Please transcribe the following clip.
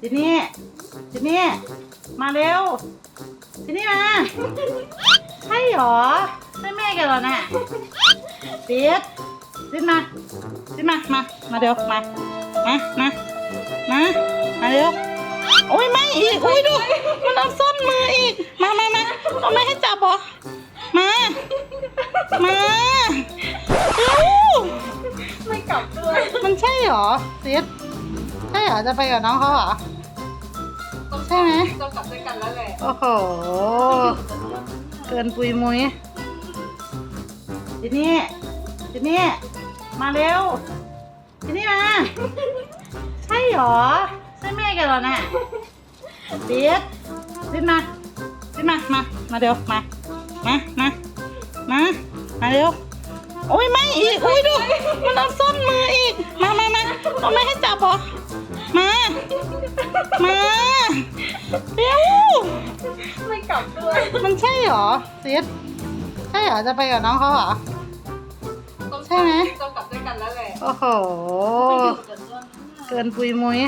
ทีนี่ทีนี่มาเร็วทีนี่มาใช่หรอใช่แม่แกเหรอน่ะติดติดมาติดมามามาเร็วมามามามามาเร็วโอ้ยไม่อีกอุ้ยดูมันเอาส้นมืออีกมามามาเอาไม่ให้จับเหรอมามาเร็วไม่กลับด้วยมันใช่เหรอติด ใช่เหรอจะไปกับน้องเขาเหรอ ใช่ไหม ต้องกลับด้วยกันแล้วแหละโอ้โห เกินปุยมุยทีนี่ทีนี่มาเร็วทีนี่มา ใช่เหรอ ใช่แม่แกเหรอน่ะติดติดมาติดมา มา มาเร็ว มา มา มา มา มาเร็ว โอ้ยไม่อีก อุ้ยดู มันเอาส้นมือ ไม่กลับด้วย มันใช่เหรอซิดใช่เหรอจะไปกับน้องเขาเหรอ ต้องใช่ไหม ต้องกลับด้วยกันแล้วแหละโอ้โห ไม่อยู่กับด้วยเกินปุยมุย